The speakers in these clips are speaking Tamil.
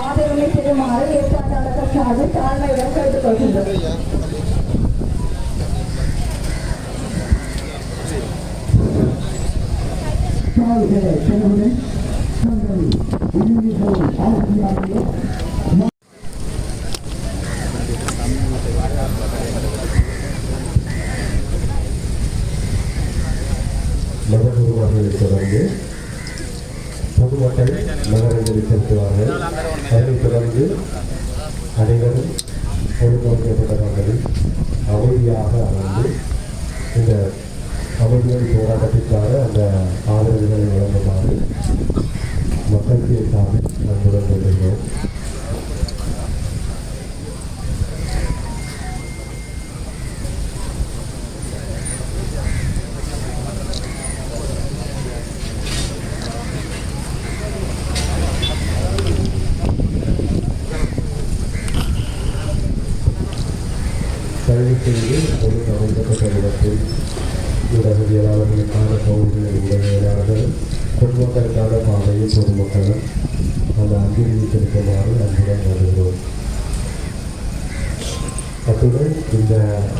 ஆதரவை பெறுமாறு ஏற்பாட்டாளர்கள் சார்பில் தாழ்மையுடன் கேட்டுக்கொள்கின்றோம் உறுதியாக அவர் வந்து இந்த அமைதியான போராட்டத்திற்காக அந்த ஆதரவுகளை வழங்குமாறு மக்களுக்கு சார்பில் நண்புடன் கொண்டிருந்தோம் தயவு செய்து ஒழுங்கமைக்கப்பட்ட இடத்தில் இடவியலாளர்களுக்கான பகுதிகளில் உடமையாளர்கள் பொதுமக்களுக்கான பாதையில் பொதுமக்களும் அந்த அங்கீகரித்திருக்குமாறு செலுத்துமாறு அன்புடன் வருகிறோம் அத்துடன் இந்த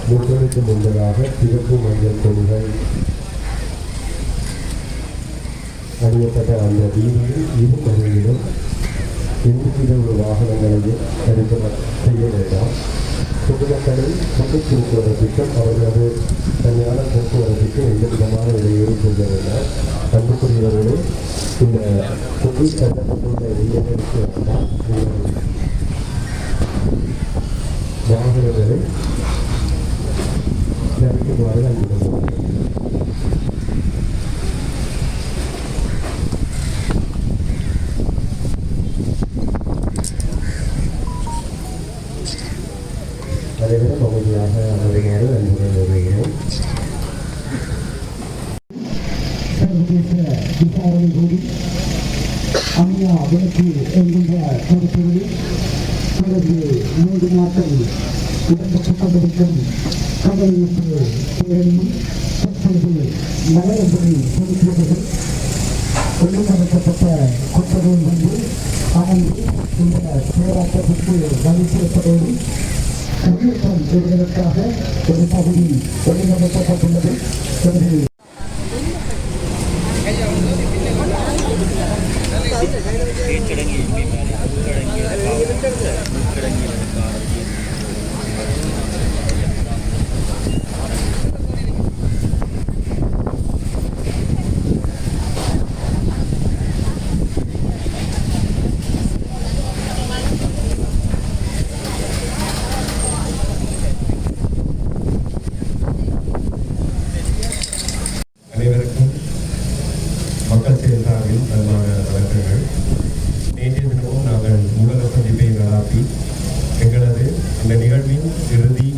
நூற்றாண்டுக்கு முன்பதாக சிவப்பு மஞ்சள் கொடிகள் அறியப்பட்ட அந்த வீதியில் இரு மணியிலும் எந்தவித ஒரு வாகனங்களையும் தடுக்க செய்ய வேண்டாம் பொதுமக்களை பொது போக்குவரத்துக்கும் அவர்களது தனியான போக்குவரத்துக்கும் எந்த விதமான இடையூறு செய்ய வேண்டாம் அன்புக்குரியவர்களே இந்த பொது சட்டப்பட்டுள்ள இடையூறுக்கு வாகனங்களை தடுக்குமாறு அன்புடன் அனைவரும் அமைதியாக அமருமாறு அன்புடன் வருகிறோம் சர்வதேச விசாரணை கூடி அம்மையா என்கின்ற கருத்துகளில் தொடர்ந்து மூன்று நாட்கள் இடம்பெற்றுக் கொண்டிருக்கும் கவலையீட்டு பேரணியும் தற்பொழுது நகரப்படி செலுத்துவதில் ஒழுங்கமைக்கப்பட்ட குற்றங்கள் வந்து அமர்ந்து இந்த போராட்டத்திற்கு வழி சேர்ப்பதோடு கையெழுத்தம் பெறுவதற்காக ஒரு பகுதி ஒழுங்கமைக்கப்பட்டுள்ளது தொடர்ந்து அனைவருக்கும் மக்கள் செயல் சார்பில் அன்பான வணக்கங்கள் நேற்றைய தினமும் நாங்கள் ஊடக சந்திப்பை நடாத்தி எங்களது இந்த நிகழ்வின் இறுதி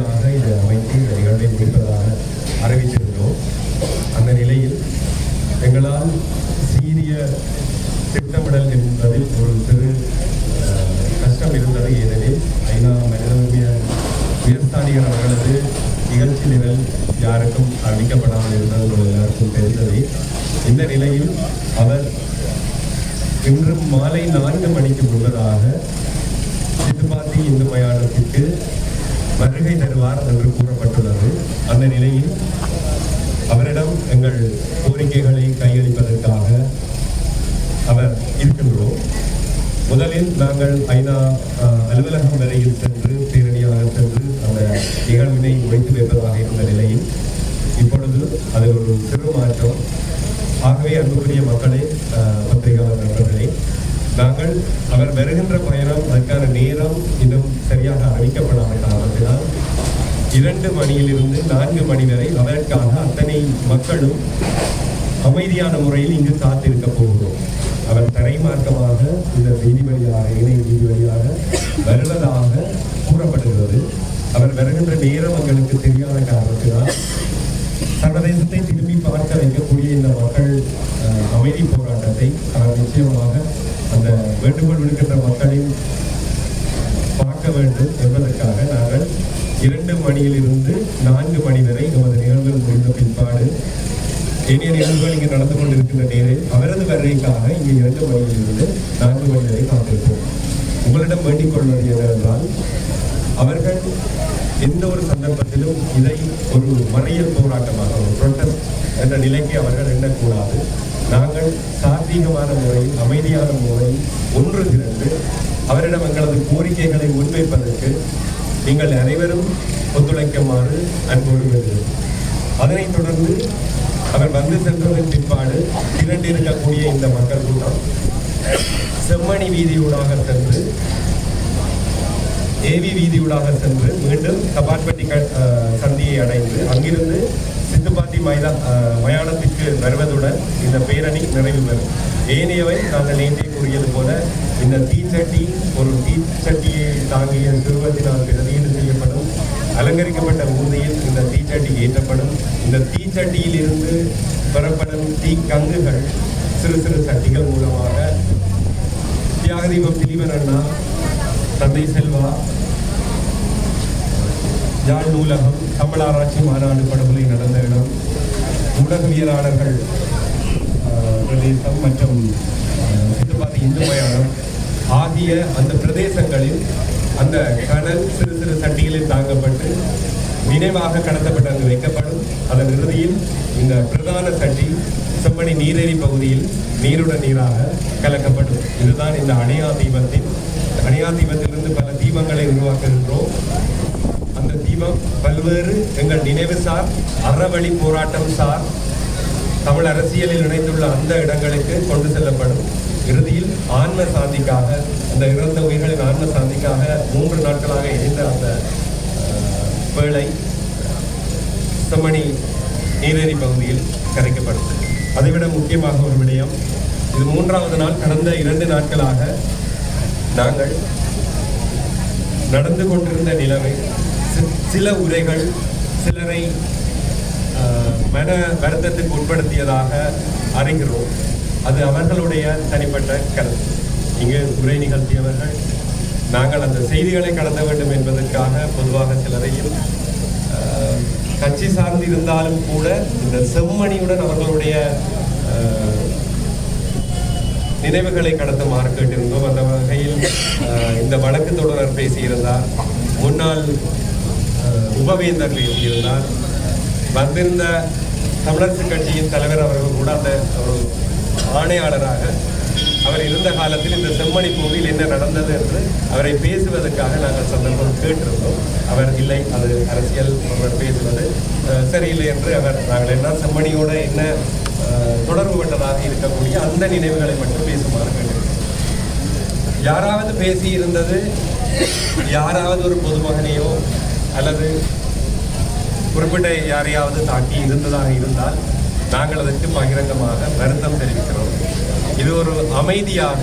ஆஹ், இதை அமைத்து இந்த நிகழ்வை முடிப்பதாக அறிவித்திருந்தோம் அந்த நிலையில் எங்களால் சீரிய திட்டமிடல் என்பதில் ஒரு சிறு கஷ்டம் இருந்தது. ஏனெனில் ஐநா மனித உயர்ஸ்தானிகர் அவர்களது நிகழ்ச்சி நிரல் யாருக்கும் அறிவிக்கப்படாமல் இருந்தது உங்கள் எல்லாருக்கும் தெரிந்தது. இந்த நிலையில் அவர் இன்று மாலை நான்கு மணிக்கு முன்னதாக சித்துப்பாத்தி இந்து மயானத்திற்கு வருகை தருவார் என்று கூறப்பட்டுள்ளது. அந்த நிலையில் அவரிடம் எங்கள் கோரிக்கைகளை கையளிப்பதற்காக அவர் இருக்கின்றோம். முதலில் நாங்கள் ஐநா அலுவலகம் வரையில் சென்று பேரணியாக சென்று அந்த நிகழ்வினை வைத்து வைப்பதாக இருந்த நிலையில் இப்பொழுது அது ஒரு சிறு மாற்றம் ஆகவே அன்புக்குரிய மக்களே பத்திரிகையாளர் நண்பர்களே நாங்கள் அவர் வருகின்ற பயணம் அதற்கான நேரம் இன்னும் சரியாக அறிவிக்கப்படாத காரணத்தினால் இரண்டு மணியிலிருந்து நான்கு மணி வரை அதற்காக அத்தனை மக்களும் அமைதியான முறையில் இங்கு காத்திருக்க போகிறோம். அவர் தரைமார்க்கமாக இந்த வீதி வழியாக இணைய வீதி வழியாக வருவதாக கூறப்படுகிறது. அவர் வருகின்ற நேரம் எங்களுக்கு தெரியாத காரணத்தினால் சர்வதேசத்தை திரும்பி பார்க்க வைக்கக்கூடிய இந்த மக்கள் அஹ், அமைதி போராட்டத்தை நிச்சயமாக அந்த வேண்டுகோள் விடுக்கின்ற மக்களையும் பார்க்க வேண்டும் என்பதற்காக நாங்கள் இரண்டு மணியிலிருந்து நான்கு மணி வரை நமது நிகழ்வுகள் முடிந்த பின்பாடு இனிய நிகழ்வுகள் இங்கே நடந்து கொண்டிருக்கின்ற நேரில் அவரது வருகைக்காக இங்கே இரண்டு மணியிலிருந்து நான்கு மணி வரை காத்திருப்போம். உங்களிடம் வேண்டிக் கொள்வது என்னவென்றால் அவர்கள் எந்த ஒரு சந்தர்ப்பத்திலும் இதை ஒரு மறியல் போராட்டமாக ஒரு புரொட்டஸ்ட் என்ற நிலைக்கு அவர்கள் எண்ணக்கூடாது. நாங்கள் சாத்வீகமான முறையில் அமைதியான முறையில் ஒன்று திரண்டு அவரிடம் எங்களது கோரிக்கைகளை முன்வைப்பதற்கு நீங்கள் அனைவரும் ஒத்துழைக்குமாறு அன்போடு அதனைத் தொடர்ந்து அவர் வந்து சென்றதன் பிற்பாடு திரண்டிருக்கக்கூடிய இந்த மக்கள் கூட்டம் செம்மணி வீதியூடாக சென்று ஏவி வீதியூடாக சென்று மீண்டும் கபாட்பட்டி சந்தியை அடைந்து அங்கிருந்து சித்துப்பாத்தி மைதா அஹ் மயானத்திற்கு வருவதுடன் இந்த பேரணி நிறைவு பெறும். ஏனையவை நாங்கள் நேற்றே கூறியது போல இந்த தீச்சட்டி ஒரு தீச்சட்டியை தாங்கிய சிறுவத்தினால் பிரதீடு செய்யப்படும். அலங்கரிக்கப்பட்ட ஊர்தியில் இந்த தீச்சட்டி ஏற்றப்படும். இந்த தீச்சட்டியில் இருந்து பெறப்படும் தீக்கங்குகள் சிறு சிறு சட்டிகள் மூலமாக தியாகதீபம் திலீபன் அண்ணா தந்தை செல்வா யாழ் நூலகம் தமிழாராய்ச்சி மாநாடு படுகொலை ஊடகவியலாளர்கள் பிரதேசம் மற்றும் இது சித்துப்பாத்தி இந்து மயானம் ஆகிய அந்த பிரதேசங்களில் அந்த கடல் சிறு சிறு சட்டிகளில் தாங்கப்பட்டு நினைவாக கடத்தப்பட்டு அங்கு வைக்கப்படும். அதன் இறுதியில் இந்த பிரதான சட்டி செம்மணி நீரேரி பகுதியில் நீருடன் நீராக கலக்கப்படும். இதுதான் இந்த அணையா தீபத்தின் அணையா தீபத்திலிருந்து பல தீபங்களை உருவாக்குகின்றோம். அந்த தீபம் பல்வேறு எங்கள் நினைவு சார் அறவழி போராட்டம் சார் தமிழ் அரசியலில் இணைந்துள்ள அந்த இடங்களுக்கு கொண்டு செல்லப்படும். இறுதியில் ஆன்ம சாந்திக்காக அந்த இறந்த உயிர்களின் ஆன்ம சாந்திக்காக மூன்று நாட்களாக இணைந்த அந்த வேலை சுத்தமணி செம்மணி நீரேரி பகுதியில் கரைக்கப்படும். அதைவிட முக்கியமாக ஒரு விடயம் இது மூன்றாவது நாள் கடந்த இரண்டு நாட்களாக நாங்கள் நடந்து கொண்டிருந்த நிலைமை சில உரைகள் சிலரை மன வருத்தத்துக்கு உட்படுத்தியதாக அறிகிறோம். அது அவர்களுடைய தனிப்பட்ட கருத்து. இங்கு உரை நிகழ்த்தியவர்கள் நாங்கள் அந்த செய்திகளை கடத்த வேண்டும் என்பதற்காக பொதுவாக சிலரையும் கட்சி சார்ந்து இருந்தாலும் கூட இந்த செம்மணியுடன் அவர்களுடைய நினைவுகளை கடத்துமாறு கேட்டிருந்தோம். அந்த வகையில் இந்த வழக்கு தொடர் பேசியிருந்தார். முன்னாள் அஹ், உபவேந்தர் வந்திருந்த தமிழரசு கட்சியின் தலைவர் அவர்கள் கூட அந்த ஒரு ஆணையாளராக அவர் இருந்த காலத்தில் இந்த செம்மணி கோவில் என்ன நடந்தது என்று அவரை பேசுவதற்காக நாங்கள் சந்தர்ப்பம் கேட்டிருந்தோம். அவர் இல்லை அது அரசியல் ஒருவர் பேசுவது சரியில்லை என்று அவர் நாங்கள் என்ன செம்மணியோட என்ன தொடர்பு கொண்டதாக இருக்கக்கூடிய அந்த நினைவுகளை மட்டும் பேசுமாறு கேட்டிருக்கிறோம் யாராவது பேசி இருந்தது யாராவது ஒரு பொதுமகனையோ அல்லது குறிப்பிட்ட யாரையாவது தாக்கி இருந்ததாக இருந்தால் நாங்கள் அதற்கு பகிரங்கமாக வருத்தம் தெரிவிக்கிறோம். இது ஒரு அமைதியாக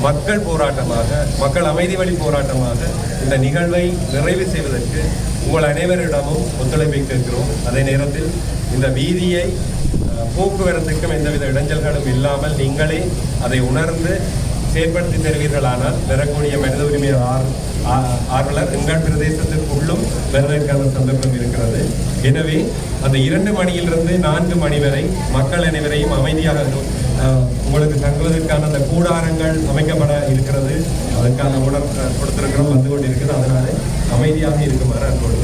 மக்கள் போராட்டமாக மக்கள் அமைதி வழி போராட்டமாக இந்த நிகழ்வை நிறைவு செய்வதற்கு உங்கள் அனைவரிடமும் ஒத்துழைப்பை கேட்கிறோம். அதே நேரத்தில் இந்த வீதியை போக்குவரத்துக்கும் எந்தவித இடைஞ்சல்களும் இல்லாமல் நீங்களே அதை உணர்ந்து செயற்படுத்தி தருவீர்களானால் பெறக்கூடிய மனித உரிமை ஆர்- ஆர்வலர் எங்கள் பிரதேசத்திற்குள்ளும் வருவதற்கான சந்தர்ப்பம் இருக்கிறது. எனவே அந்த இரண்டு மணியிலிருந்து நான்கு மணி வரை மக்கள் அனைவரையும் அமைதியாக உங்களுக்கு தங்குவதற்கான அந்த கூடாரங்கள் அமைக்கப்பட இருக்கிறது. அதற்கான உணர் கொடுத்திருக்கிறோம் வந்து கொண்டிருக்கிறது. அதனால அமைதியாக இருக்குமாறு அன்போடு